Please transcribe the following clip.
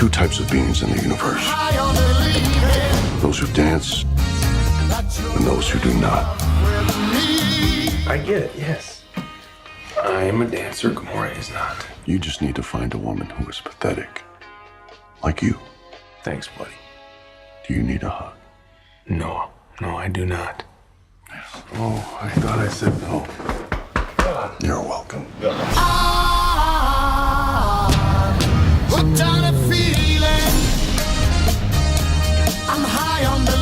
two types of beings in the universe those who dance and those who do not. I get it, yes. I am a dancer, Gamora is not. You just need to find a woman who is pathetic. Like you. Thanks, buddy. Do you need a hug? No, no, I do not. Oh, I thought I said no. You're welcome. high on the